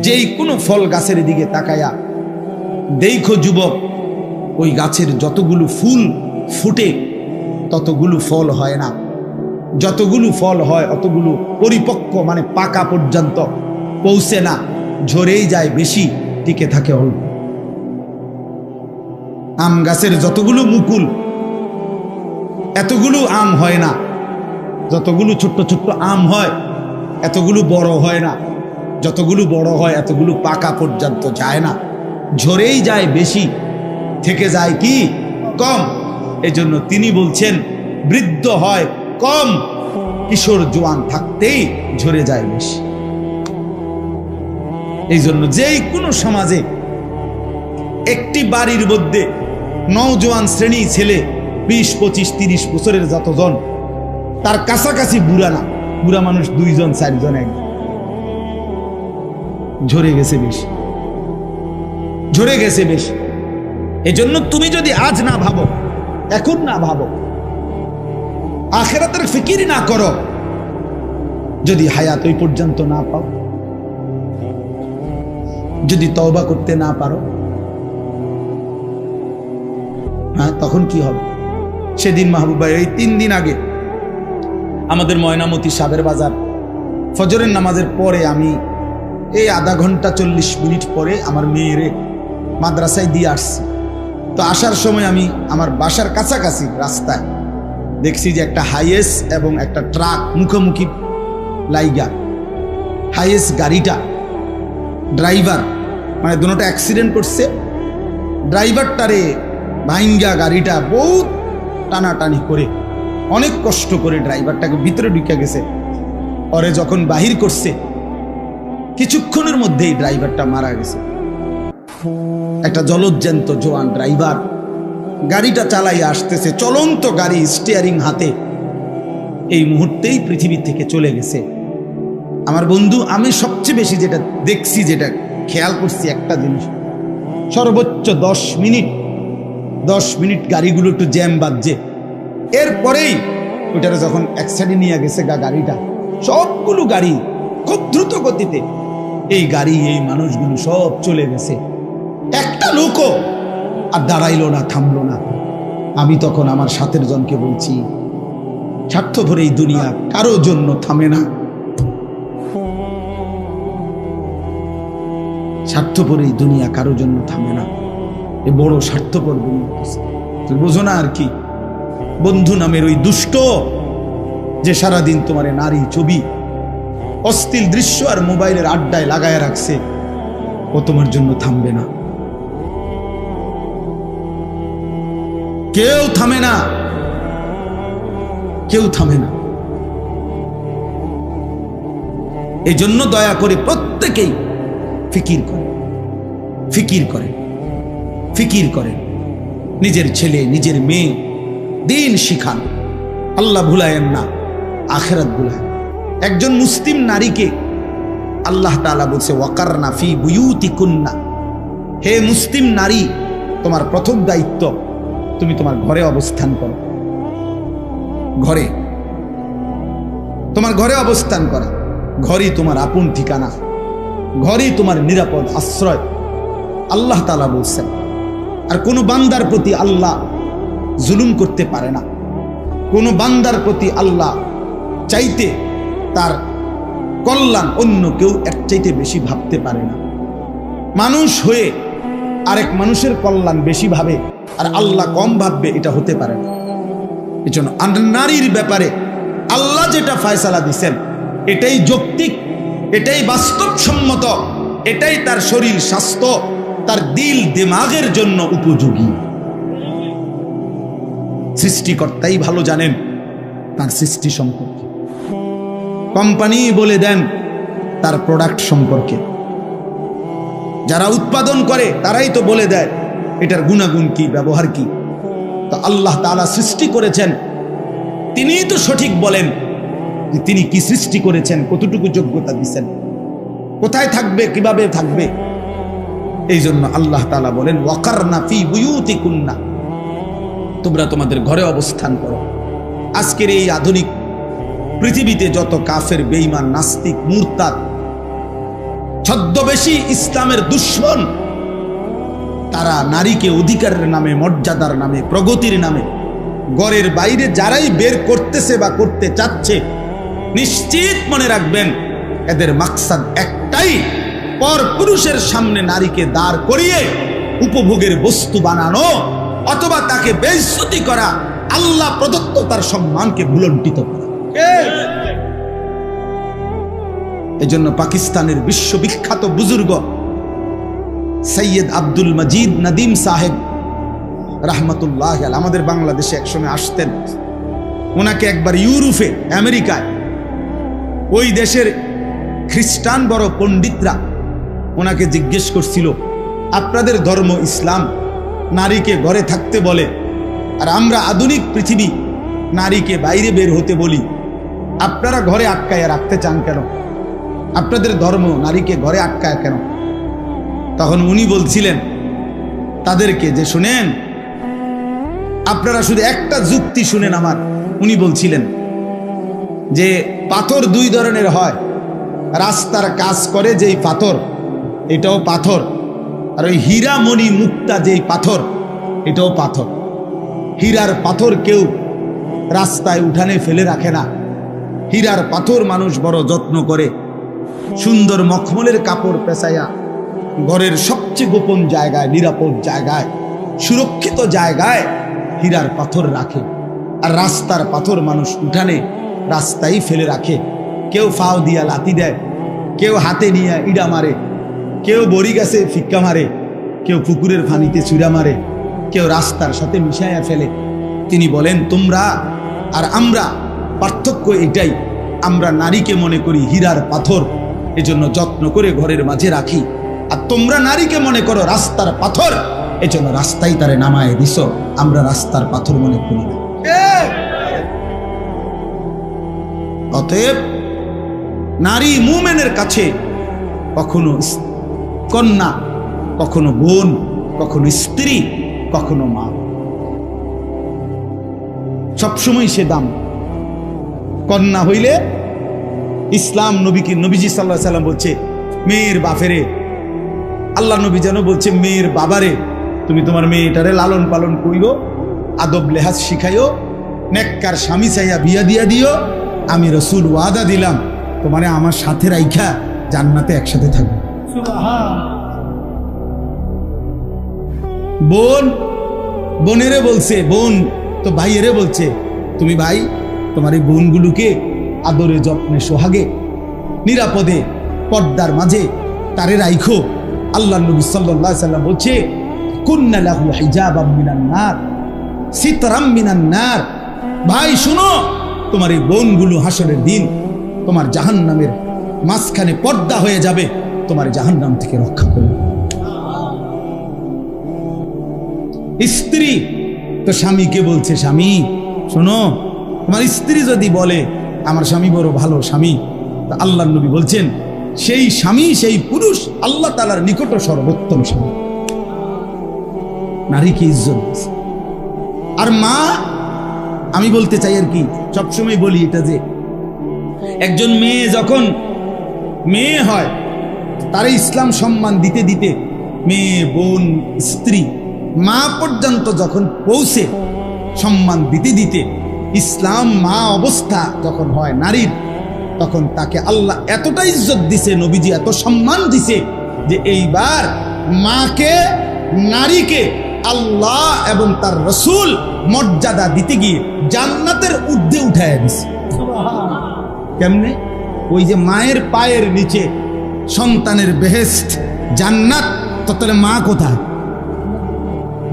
যেই কোনো ফল গাছের দিকে তাকায়া দেখো যুবক, ওই গাছের যতগুলো ফুল ফুটে ততগুলো ফল হয় না। যতগুলো ফল হয়, অতগুলো পরিপক্ক মানে পাকা পর্যন্ত পৌঁছে না, ঝরেই যায় বেশি, টিকে থাকে অল্প। আম গাছের যতগুলো মুকুল, এতগুলো আম হয় না। যতগুলো ছোট্ট ছোট্ট আম হয়, এতগুলো বড় হয় না। যতগুলো বড় হয়, এতগুলো পাকা পর্যন্ত যায় না। ঝরেই যায় বেশি। থেকে যায় কি? কম। এজন্য তিনি বলছেন, বৃদ্ধ হয় কম। কিশোর জোয়ান থাকতেই ঝরে যায় বেশি। এই জন্য যেই কোনো সমাজে একটি বাড়ির মধ্যে নওজোয়ান শ্রেণি ছেলে বিশ, পঁচিশ, তিরিশ বছরের যতজন, তার কাছাকাছি বুড়া না। বুড়া মানুষ দুইজন, চারজন একজন। ঝরে গেছে বেশি। ঝরে গেছে বেশি। এজন্য তুমি যদি আজ না ভাবো, এখন না ভাবো, আখেরাতের ফিকির না করো, যদি হায়াত ওই পর্যন্ত না পাও, যদি তওবা করতে না পারো হ্যাঁ তখন কি হবে? সেদিন মাহবুব ভাই এই তিন দিন আগে আমাদের ময়নামতি সাবের বাজার, ফজরের নামাজের পরে আমি এই আধা ঘণ্টা চল্লিশ মিনিট পরে আমার মেয়েরে মাদ্রাসায় দিয়ে আসছি। তো আসার সময় আমি আমার বাসার কাছাকাছি রাস্তায় দেখছি যে একটা হাইয়েস এবং একটা ট্রাক মুখোমুখি লাইগা। হাইয়েস গাড়িটা, ড্রাইভার মানে দুটোটা অ্যাক্সিডেন্ট করছে। ড্রাইভারটারে ভাইঙ্গা গাড়িটা বহুত টানাটানি করে, অনেক কষ্ট করে ড্রাইভারটাকে ভিতরে ঢুকে গেছে। পরে যখন বাহির করছে কিছুক্ষণের মধ্যেই ড্রাইভারটা মারা গেছে। একটা জলজ্জান্ত জোয়ান ড্রাইভার গাড়িটা চালাই আসতেছে, চলন্ত গাড়ি স্টিয়ারিং হাতে। এই মুহূর্তেই পৃথিবী থেকে চলে গেছে। আমার বন্ধু, আমি সবচেয়ে বেশি যেটা দেখছি, যেটা খেয়াল করছি একটা জিনিস। সর্বোচ্চ দশ মিনিট দশ মিনিট গাড়িগুলো একটু জ্যাম বাজছে। এরপরেই ওইটারে যখন এক সাইডে নিয়ে গেছে গা, গাড়িটা, সবগুলো গাড়ি খুব দ্রুত গতিতে এই গাড়ি, এই মানুষগুলো সব চলে গেছে। একটা লোকও আর দাঁড়াইলো না, থামলো না। আমি তখন আমার সাথের জনকে বলছি স্বার্থপর এই দুনিয়া কারও জন্য থামে না। স্বার্থপর এই দুনিয়া কারও জন্য থামে না। এ বড় স্বার্থপর দুনিয়া বোঝো না আর কি? বন্ধু নামের ওই দুষ্ট যে সারাদিন তোমার নারী ছবি অস্থির দৃশ্য আর মোবাইলের আড্ডায় লাগায় রাখছে। ও তোমার জন্য থামবে না। কেউ থামে না। কেউ থামে না। এই জন্য দয়া করে প্রত্যেকেই ফিকির করে ফিকির করে ফিকির করে নিজের ছেলে, নিজের মেয়ে, দিন শিখান। আল্লাহ ভুলায়েন না। আখেরাত ভুলায় একজন মুসলিম নারীকে আল্লাহ তাআলা বলছে ওয়াকার নাফি বুয়ুতি কুন্না হে মুসলিম নারী, তোমার প্রথম দায়িত্ব তুমি তোমার ঘরে অবস্থান করো। ঘরে। তোমার ঘরে অবস্থান করা। ঘরই তোমার আপন ঠিকানা। ঘরই তোমার নিরাপদ আশ্রয়। আল্লাহ তালা বলছেন, আর কোনো বান্দার প্রতি আল্লাহ জুলুম করতে পারে না। কোনো বান্দার প্রতি আল্লাহ চাইতে তার কল্যাণ অন্য কেউ এক চাইতে বেশি ভাবতে পারে না। মানুষ হয়ে আরেক মানুষের কল্যাণ বেশি ভাবে আর আল্লাহ কম ভাববে এটা হতে পারে না। এই জন্য আর নারীর ব্যাপারে আল্লাহ যেটা ফয়সালা দিছেন, এটাই যৌক্তিক, এটাই বাস্তবসম্মত, এটাই তার শরীর স্বাস্থ্য, তার দিল দিমাগের জন্য উপযোগী। সৃষ্টিকর্তাই ভালো জানেন তার সৃষ্টি সম্পর্কে। কোম্পানি বলে দেন তার প্রোডাক্ট সম্পর্কে। যারা উৎপাদন করে, তারাই তো বলে দেয়, এটার গুণাগুণ কি, ব্যবহার কি? তো আল্লাহ তাআলা সৃষ্টি করেছেন। তিনিই তো সঠিক বলেন যে তিনি কি সৃষ্টি করেছেন, কতটুকু যোগ্যতা দিচ্ছেন কোথায় থাকবে, কীভাবে থাকবে? এই জন্য আল্লাহ তালা বলেন ওয়াকার ওয়াকারনা ফি বুয়ুতিকুন্না। তোমরা তোমাদের ঘরে অবস্থান করো। আজকের এই আধুনিক পৃথিবীতে যত কাফের বেইমান নাস্তিক, মুরতাদ, ছদ্মবেশী ইসলামের দুশ্মন, তারা নারীকে অধিকারের নামে, মর্যাদার নামে, প্রগতির নামে গড়ের বাইরে যারাই বের করতেছে বা করতে চাচ্ছে, নিশ্চিত মনে রাখবেন, এদের মাকসাদ একটাই পর পুরুষের সামনে নারীকে দাঁড় করিয়ে উপভোগের বস্তু বানানো, অথবা তাকে বেইজ্জতি করা, আল্লাহ প্রদত্ত তার সম্মানকে ভুলণ্ঠিত করা। এজন্য পাকিস্তানের বিশ্ববিখ্যাত বুজুর্গ সৈয়দ আব্দুল মজিদ নদীম সাহেব রাহমাতুল্লাহ আমাদের বাংলাদেশে একসময় আসতেন। ওনাকে একবার ইউরোপে, আমেরিকায়, ওই দেশের খ্রিস্টান বড় পণ্ডিতরা ওনাকে জিজ্ঞেস করছিল, আপনাদের ধর্ম ইসলাম নারীকে ঘরে থাকতে বলে, আর আমরা আধুনিক পৃথিবী নারীকে বাইরে বের হতে বলি আপনারা ঘরে আটকায় রাখতে চান কেন? আপনাদের ধর্ম নারীকে ঘরে আটকায় কেন? তখন উনি বলছিলেন, তাদেরকে যে শুনেন, আপনারা শুধু একটা যুক্তি শুনেন আমার। উনি বলছিলেন, যে পাথর দুই ধরনের হয়। রাস্তার কাজ করে যেই পাথর, এটাও পাথর। আর ওই হীরামণি মুক্তা যেই পাথর, এটাও পাথর। হীরার পাথর কেউ রাস্তায় উঠানে ফেলে রাখে না। হীরার পাথর মানুষ বড় যত্ন করে। সুন্দর মখমলের কাপড় পেঁচাইয়া ঘরের সবচেয়ে গোপন জায়গায়, নিরাপদ জায়গায়, সুরক্ষিত জায়গায় হীরার পাথর রাখে। আর রাস্তার পাথর মানুষ উঠানে রাস্তায় ফেলে রাখে। কেউ ফাও দিয়া লাতি দেয়, কেউ হাতে নিয়ে ইডা মারে, কেউ বড়ি গাছে ফিক্কা মারে, কেউ পুকুরের ফানিতে চুরা মারে, কেউ রাস্তার সাথে মিশাইয়া ফেলে। তিনি বলেন, তোমরা আর আমরা পার্থক্য এটাই। আমরা নারীকে মনে করি হীরার পাথর, এজন্য যত্ন করে ঘরের মাঝে রাখি। আর তোমরা নারীকে মনে করো রাস্তার পাথর, এজন্য রাস্তায় তারে নামায় দিস আমরা রাস্তার পাথর মনে করি না। অতএব, নারী মুমেনের কাছে কখনো কন্যা, কখনো বোন, কখনো স্ত্রী, কখনো মা। সবসময় সে দাম। কন্যা হইলে ইসলাম নবীকে নবীজি সাল্লাহ সাল্লাম বলছে, মেয়ের বাপেরে। আল্লাহ নবী যেন বলছে, মেয়ের বাবারে, তুমি তোমার মেয়েটারে লালন পালন করিও, আদব লেহাজ শিখাইও, নেককার স্বামী চাইয়া বিয়া দিয়া দিও, আমি রসুল ওয়াদা দিলাম, তোমারে আমার সাথে রাইখা জান্নাতে একসাথে থাকবে। বোন, বোনেরে বলছে, বোন, তো ভাইয়েরে বলছে, তুমি ভাই তোমার এই বোনগুলোকে আদরে যত্নে, সোহাগে, নিরাপদে, পর্দার মাঝে তারে রাইখো। আল্লাহ নবী আলাইহি সাল্লাম বলছে ভাই, শুনো, তোমার এই বোনগুলো হাসরের দিন তোমার জাহান্নামের মাঝখানে পর্দা হয়ে যাবে, তোমার জাহান্নাম থেকে রক্ষা করবে। স্ত্রী, তো স্বামীকে বলছে, স্বামী, শোনো তোমার স্ত্রী যদি বলে, আমার স্বামী বড় ভালো স্বামী তা আল্লাহ নবী বলছেন, সেই স্বামী, সেই পুরুষ আল্লাহ তালার নিকট সর্বোত্তম স্বামী। নারীকে ইজ্জত আর মা, আমি বলতে চাই আর কি, সবসময় বলি এটা যে, একজন মেয়ে যখন মেয়ে হয়, তারা ইসলাম সম্মান দিতে দিতে মেয়ে, বোন, স্ত্রী, মা পর্যন্ত যখন পৌঁছে, সম্মান দিতে দিতে ইসলাম মা অবস্থা যখন হয় নারীর, তখন তাকে আল্লাহ এতটা ইজ্জত দিছে, নবীজি এত সম্মান দিছে যে এইবার মাকে, নারীকে আল্লাহ এবং তার রসুল মর্যাদা দিতে গিয়ে জান্নাতের ঊর্ধ্বে উঠায় দিছে। কেমনে? ওই যে মায়ের পায়ের নিচে সন্তানের বেহেস্ট জান্নাত, তো তাহলে মা কোথায়?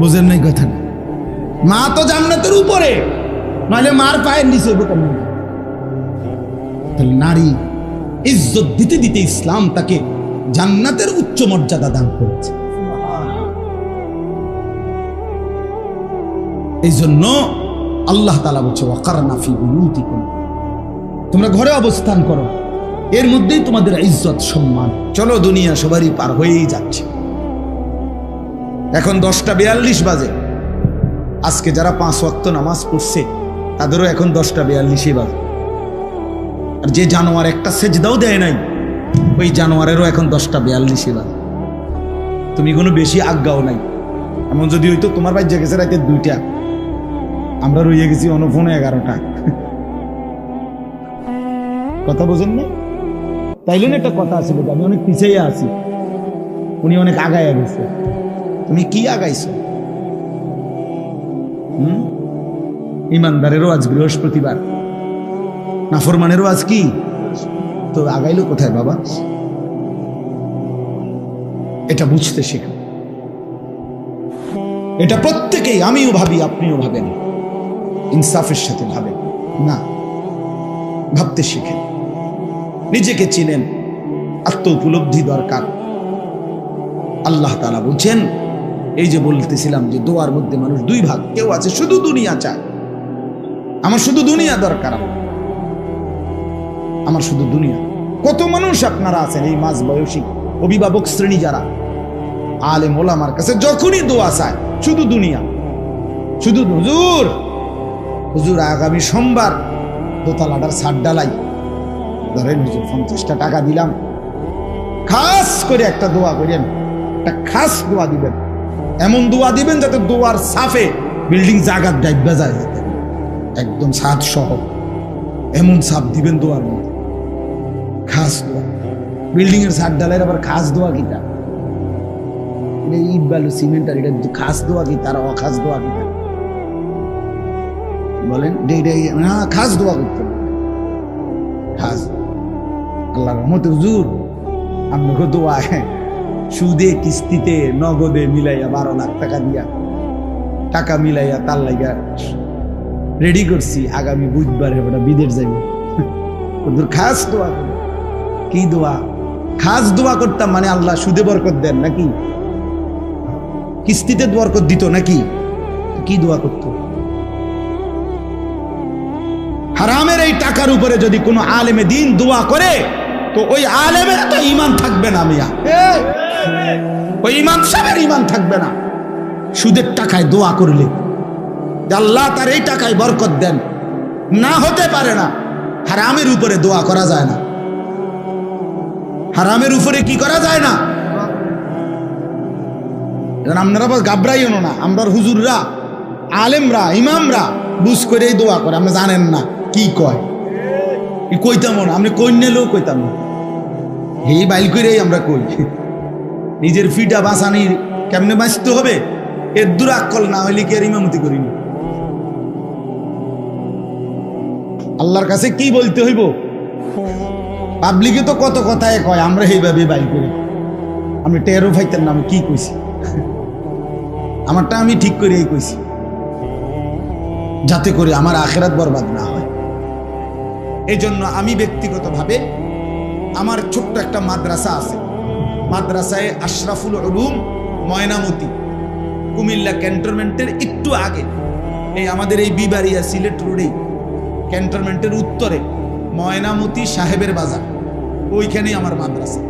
বুঝেন নাই কথা মা তো জান্নাতের উপরে। নাহলে মার পায়ের নিচে তাহলে নারী ইজ্জত দিতে দিতে ইসলাম তাকে জান্নাতের উচ্চ মর্যাদা দান করেছে। এই জন্য আল্লাহ তালা বলছে ওয়াকার নাফি বুলুতিকুম তোমরা ঘরে অবস্থান করো। এর মধ্যেই তোমাদের ইজ্জত, সম্মান। চলো, দুনিয়া সবারই পার হয়েই যাচ্ছে। এখন দশটা বিয়াল্লিশ বাজে। আজকে যারা পাঁচ ওয়াক্ত নামাজ পড়ছে তাদেরও এখন দশটা বিয়াল্লিশই বাজে। আর যে জানোয়ার একটা সেজদাও দেয় নাই, ওই জানোয়ারেরও এখন দশটা বিয়াল্লিশে বাজে। তুমি কোনো বেশি আজ্ঞাও নাই। এমন যদি হইতো তোমার বাড়ি জেগেছে রাতে দুইটা। আমরা রইয়ে গেছি অনুফোনে এগারোটা। কথা বোঝেন না তাইলে না একটা কথা আছে আমি অনেক পিছিয়ে আছি। উনি অনেক আগায় গেছে। তুমি কি আগাইছো? হুম? ইমানদারেরও আজ বৃহস্পতিবার নাফরমানেরও আজ কি? তো আগাইলো কোথায় বাবা? এটা বুঝতে শেখো এটা প্রত্যেকেই, আমিও ভাবি, আপনিও ভাবেন। ইনসাফের সাথে ভাবেন। না, ভাবতে শিখেন। নিজেকে চিনেন। আত্ম উপলব্ধি দরকার। আল্লাহ তালা বলছেন, এই যে বলতেছিলাম যে দোয়ার মধ্যে মানুষ দুই ভাগ, কেউ আছে শুধু দুনিয়া চায়। আমার শুধু দুনিয়া দরকার আমার। শুধু দুনিয়া। কত মানুষ আপনারা আছেন এই মাঝ বয়সী অভিভাবক শ্রেণি যারা? আলেম ওলামার কাছে যখনই দোয়া চায়, শুধু দুনিয়া। শুধু হুজুর। হুজুর, আগামী সোমবার দোতলাটার ছাদ ডালাই। ধরেন হুজুর, পঞ্চাশটা টাকা দিলাম। খাস করে একটা দোয়া করেন। একটা খাস দোয়া দিবেন। এমন দোয়া দিবেন যাতে দোয়ার সাফে বিল্ডিং জাগাত ডাইবা যায়। একদম ছাদ সহ। এমন সাপ দিবেন দোয়ার মধ্যে খাস দোয়া। বিল্ডিং এর ছাদ ডালাইয়ের আবার খাস দোয়া কিটা এটা ইট বালু, সিমেন্ট আর এটা খাস দোয়া কি তারা, অখাস দোয়া কি বলেন না, খাস দোয়া করতে। খাস আল্লাহ রহমত হুজুর, আপনাকে দোয়া হ্যাঁ সুদে, কিস্তিতে, নগদে মিলাইয়া বারো লাখ টাকা দিয়া, টাকা মিলাইয়া তার লাইগা রেডি করছি আগামী বুধবারে ওটা বিদেশ যাইব। হুজুর খাস দোয়া কি দোয়া? খাস দোয়া করতাম মানে আল্লাহ সুদে বরকত দেন নাকি? কিস্তিতে বরকত দিত নাকি? কি দোয়া করতো? হারামের এই টাকার উপরে যদি কোনো আলেমে দিন দোয়া করে তো ওই আলেমের তো ইমান থাকবে না মিয়া। ওই ইমাম সাহেবের ইমান থাকবে না। সুদের টাকায় দোয়া করলে আল্লাহ তার এই টাকায় বরকত দেন। না হতে পারে না। হারামের উপরে দোয়া করা যায় না। হারামের উপরে কি করা যায় না? আপনারা গাবরাইও না। আমরা হুজুররা, আলেমরা, ইমামরা বুঝ করেই দোয়া করে। আপনি জানেন না কি কয়। কইতাম না। আপনি কই নিলেও কইতাম না। এই বাইল করেই আমরা কই। নিজের ফিটা বাঁচানির কেমনে বাঁচতে হবে? এর দুরাক্কল না হইলে কি আর ইমামতি করিনি? আল্লাহর কাছে কি বলতে হইব? পাবলিকে তো কত কথায় কয়, আমরা এইভাবে বাই করি। আমি টেরো ফাইতেন না, আমি কি কইছি? আমারটা আমি ঠিক করেই কইছি। যাতে করে আমার আখেরাত বরবাদ না হয়। এই জন্য আমি ব্যক্তিগতভাবে আমার ছোট্ট একটা মাদ্রাসা আছে। মাদ্রাসায় আশরাফুল উলুম ময়নামতি, কুমিল্লা ক্যান্টনমেন্টের একটু আগে। এই আমাদের এই বিবারিয়া সিলেট রোডেই। ক্যান্টনমেন্টের উত্তরে ময়নামতি সাহেবের বাজার। ওইখানেই আমার মাদ্রাসা।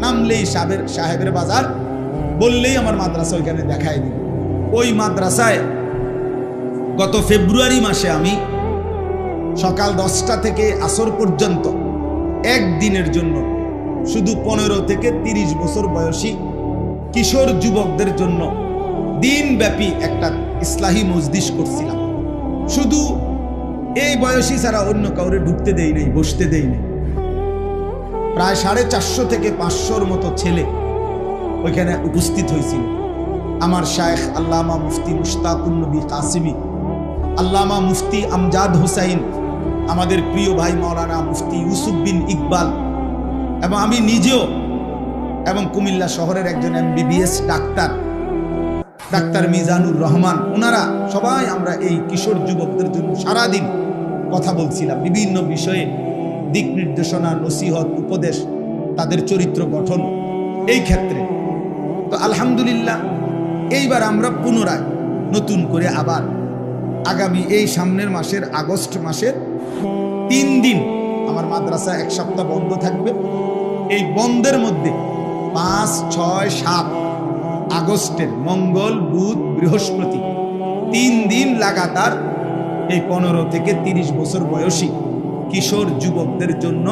নামলেই সাহেবের সাহেবের বাজার, বললেই আমার মাদ্রাসা ওইখানে দেখায় দিবে। ওই মাদ্রাসায় গত ফেব্রুয়ারি মাসে আমি সকাল দশটা থেকে আসর পর্যন্ত একদিনের জন্য শুধু পনেরো থেকে তিরিশ বছর বয়সী কিশোর যুবকদের জন্য দিনব্যাপী একটা ইসলাহী মজদিস করছিলাম। শুধু এই বয়সী ছাড়া অন্য কাউরে ঢুকতে দেই নাই, বসতে দেই নাই, প্রায় সাড়ে চারশো থেকে পাঁচশোর মতো ছেলে ওইখানে উপস্থিত হয়েছিল। আমার শায়েখ আল্লামা মুফতি নবী কাসিমি, আল্লামা মুফতি আমজাদ হুসাইন, আমাদের প্রিয় ভাই মাওলানা মুফতি ইউসুফ বিন ইকবাল, এবং আমি নিজেও এবং কুমিল্লা শহরের একজন MBBS doctor. Doctor Mizanur Rahman ওনারা সবাই আমরা এই কিশোর যুবকদের জন্য সারাদিন কথা বলছিলাম, বিভিন্ন বিষয়ে দিক নির্দেশনা, নসিহত, উপদেশ, তাদের চরিত্র গঠন এই ক্ষেত্রে। তো আলহামদুলিল্লাহ, এইবার আমরা পুনরায় নতুন করে আবার আগামী এই সামনের মাসের আগস্ট মাসের তিন দিন আমার মাদ্রাসা এক সপ্তাহ বন্ধ থাকবে। এই বন্ধের মধ্যে পাঁচ, ছয়, সাত আগস্টের মঙ্গল, বুধ, বৃহস্পতি। তিন দিন লাগাতার এই পনেরো থেকে তিরিশ বছর বয়সী কিশোর যুবকদের জন্য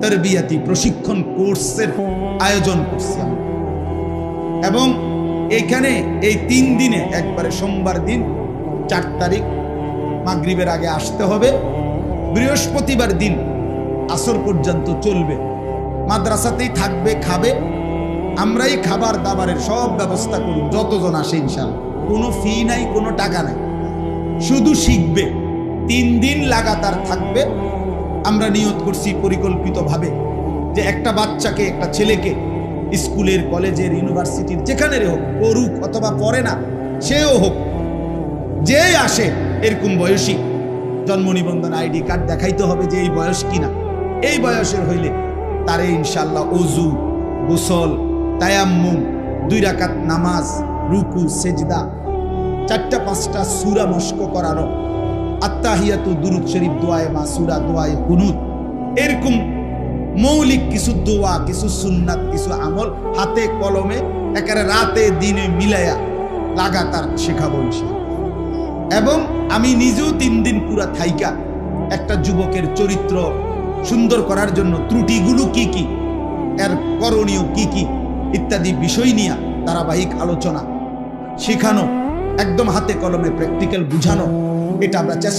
তরবিয়াতি প্রশিক্ষণ কোর্সের আয়োজন করছি এবং এখানে এই তিন দিনে একবারে সোমবার দিন চার তারিখ মাগরিবের আগে আসতে হবে। বৃহস্পতিবার দিন আসর পর্যন্ত চলবে। মাদ্রাসাতেই থাকবে, খাবে। আমরাই খাবার দাবারের সব ব্যবস্থা করি যতজন আসে ইনশাল্লাহ কোনো ফি নাই, কোনো টাকা নাই। শুধু শিখবে। তিন দিন লাগাতার থাকবে। আমরা নিয়ত করছি পরিকল্পিতভাবে যে একটা বাচ্চাকে, একটা ছেলেকে স্কুলের, কলেজের, ইউনিভার্সিটির যেখানে হোক, পড়ুক অথবা পড়ে না, সেও হোক, যে আসে, এরকম বয়সী, জন্ম নিবন্ধন আইডি কার্ড দেখাইতে হবে যে এই বয়স কিনা। এই বয়সের হইলে তারে ইনশাল্লাহ অজু, গোসল তায়াম্মুম, দুই রাকাত নামাজ, রুকু, সেজদা, চারটা, পাঁচটা সুরা মস্ক করানো আত্মাহিয়াতু দুরুদ শরীফ দোয়ায় মা, সুরা দোয়ায় হুনুদ এরকম মৌলিক কিছু দোয়া, কিছু সুন্নাত, কিছু আমল হাতে, কলমে, একেবারে রাতে, দিনে মিলাইয়া লাগাতার শেখাবো। এবং আমি নিজেও তিন দিন পুরা থাইকা একটা যুবকের চরিত্র সুন্দর করার জন্য ত্রুটিগুলো কি কি, এর করণীয় কি কি ইত্যাদি বিষয় নিয়ে ধারাবাহিক আলোচনা। শেখানো একদম হাতে কলমে প্র্যাকটিক্যাল বুঝানো এটা আমরা চেষ্টা